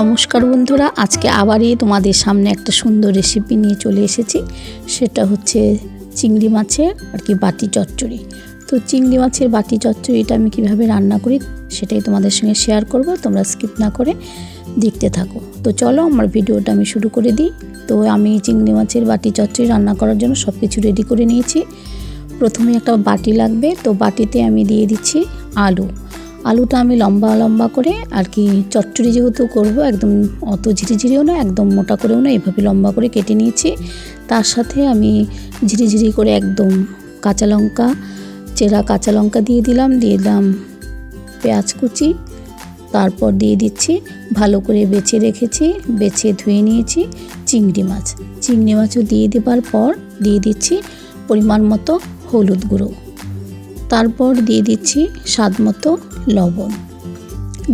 নমস্কার বন্ধুরা, আজকে আবারই তোমাদের সামনে একটা সুন্দর রেসিপি নিয়ে চলে এসেছি। সেটা হচ্ছে চিংড়ি মাছের আর কি বাটি চচ্চড়ি। তো চিংড়ি মাছের বাটি চচ্চড়িটা আমি কীভাবে রান্না করি, সেটাই তোমাদের সঙ্গে শেয়ার করব, তোমরা স্কিপ না করে দেখতে থাকো। তো চলো, আমার ভিডিওটা আমি শুরু করে দিই। তো আমি চিংড়ি মাছের বাটি চচ্চড়ি রান্না করার জন্য সব কিছু রেডি করে নিয়েছি। প্রথমে একটা বাটি লাগবে, তো বাটিতে আমি দিয়ে দিচ্ছি আলু। আলুটা আমি লম্বা লম্বা করে আর কি চচ্চড়ি যেহেতু করব, একদম অত ঝিরিঝিরিও না, একদম মোটা করেও না, এভাবে লম্বা করে কেটে নিয়েছি। তার সাথে আমি ঝিরিঝিরি করে একদম কাঁচা লঙ্কা, চেরা কাঁচা লঙ্কা দিয়ে দিলাম দিয়ে দিলাম পেঁয়াজ কুচি, তারপর দিয়ে দিচ্ছি, ভালো করে বেছে রেখেছি, বেছে ধুয়ে নিয়েছি চিংড়ি মাছ। চিংড়ি মাছও দিয়ে দেবার পর দিয়ে দিচ্ছি পরিমাণ মতো হলুদ গুঁড়ো। তারপর দিয়ে দিচ্ছি স্বাদ মতো লবণ।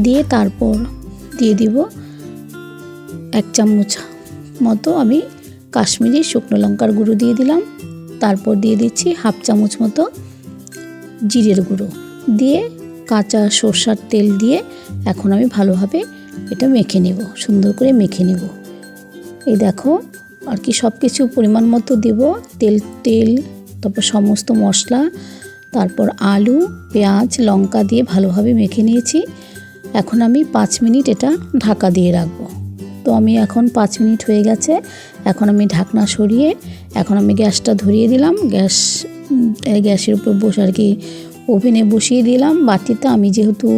দিয়ে তারপর দিয়ে দিব এক চামচ মতো আমি কাশ্মীরি শুকনো লঙ্কার গুঁড়ো দিয়ে দিলাম। তারপর দিয়ে দিচ্ছি হাফ চামচ মতো জিরের গুঁড়ো। দিয়ে কাঁচা সর্ষার তেল দিয়ে এখন আমি ভালোভাবে এটা মেখে নেব, সুন্দর করে মেখে নেব। এই দেখো, আর কি সব কিছু পরিমাণ মতো দেব, তেল তেল, তারপর সমস্ত মশলা তারপর আলু, পেঁয়াজ, লঙ্কা দিয়ে ভালোভাবে মেখে নিয়েছি। এখন আমি পাঁচ মিনিট এটা ঢাকা দিয়ে রাখব। তো আমি এখন পাঁচ মিনিট হয়ে গেছে। এখন আমি ঢাকনা সরিয়ে, এখন আমি গ্যাসটা ধরিয়ে দিলাম। গ্যাস গ্যাসের উপর বসে আর কি ওভেনে বসিয়ে দিলাম। বাটিতে আমি যেহেতু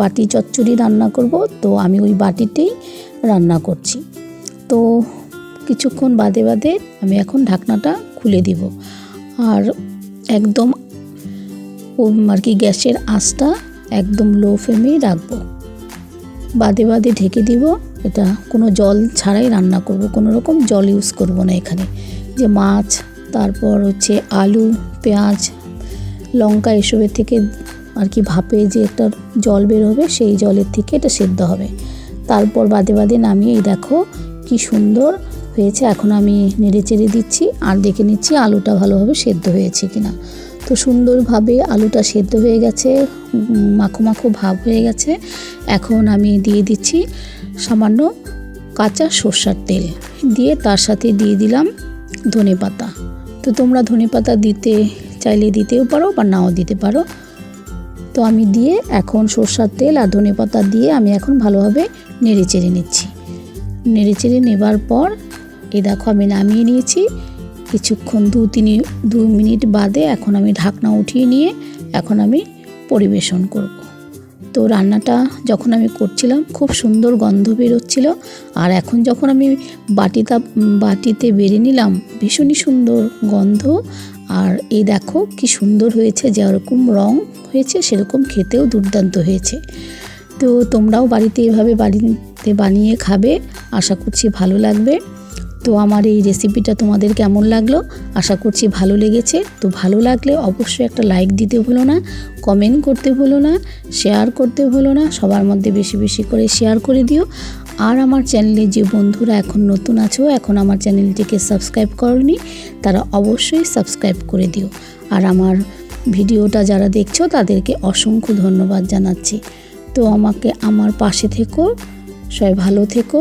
বাটি চচ্চড়ি রান্না করব, তো আমি ওই বাটিতেই রান্না করছি। তো কিছুক্ষণ বাদে বাদে আমি এখন ঢাকনাটা খুলে দিব। আর একদম আর কি গ্যাসের আঁচটা একদম লো ফ্লেমেই রাখব। বাদে বাদে ঢেকে দিব, এটা কোনো জল ছাড়াই রান্না করব, কোনো রকম জল ইউজ করব না এখানে। যে মাছ, তারপর হচ্ছে আলু, পেঁয়াজ, লঙ্কা এসবের থেকে আর কি ভাপে যে একটা জল বের হবে, সেই জলের থেকে এটা সেদ্ধ হবে। তারপর বাদে বাদে নামিয়ে দেখো কি সুন্দর হয়েছে। এখন আমি নেড়ে চেড়ে দিচ্ছি আর দেখে নিচ্ছি আলুটা ভালোভাবে সেদ্ধ হয়েছে কিনা। তো সুন্দরভাবে আলুটা সেদ্ধ হয়ে গেছে মাখো মাখো ভাব হয়ে গেছে। এখন আমি দিয়ে দিচ্ছি সামান্য কাঁচা সর্ষার তেল। দিয়ে তার সাথে দিয়ে দিলাম ধনে পাতা। তো তোমরা ধনে পাতা দিতে চাইলে দিতেও পারো বা নাও দিতে পারো। তো আমি দিয়ে এখন সর্ষার তেল আর ধনে পাতা দিয়ে আমি এখন ভালোভাবে নেড়ে চেড়ে নিচ্ছি। নেড়ে চেড়ে নেবার পর এ দেখো আমি নামিয়ে নিয়েছি। কিছুক্ষণ দু তিন দু মিনিট বাদে এখন আমি ঢাকনা উঠিয়ে নিয়ে এখন আমি পরিবেশন করব। তো রান্নাটা যখন আমি করছিলাম খুব সুন্দর গন্ধ বেরোচ্ছিল আর এখন যখন আমি বাটিটা, বাটিতে বেড়ে নিলাম ভীষণই সুন্দর গন্ধ আর এই দেখো কি সুন্দর হয়েছে, যেরকম রং হয়েছে সেরকম খেতেও দুর্দান্ত হয়েছে। তো তোমরাও বাড়িতে এভাবে বাড়িতে বানিয়ে খাবে, আশা করছি ভালো লাগবে। তো আমার এই রেসিপিটা তোমাদের কেমন লাগল? আশা করছি ভালো লেগেছে। তো ভালো লাগলে অবশ্যই একটা লাইক দিতে ভুলো না কমেন্ট করতে ভুলো না শেয়ার করতে ভুলো না, সবার মধ্যে বেশি বেশি করে শেয়ার করে দিও। আর আমার চ্যানেলে যে বন্ধুরা এখন নতুন আছো, এখন আমার চ্যানেলটিকে সাবস্ক্রাইব করনি, তারা অবশ্যই সাবস্ক্রাইব করে দিও। আর আমার ভিডিওটা যারা দেখছ, তাদেরকে অসংখ্য ধন্যবাদ জানাচ্ছি। তো আমাকে আমার পাশে থেকো, সবাই ভালো থেকো।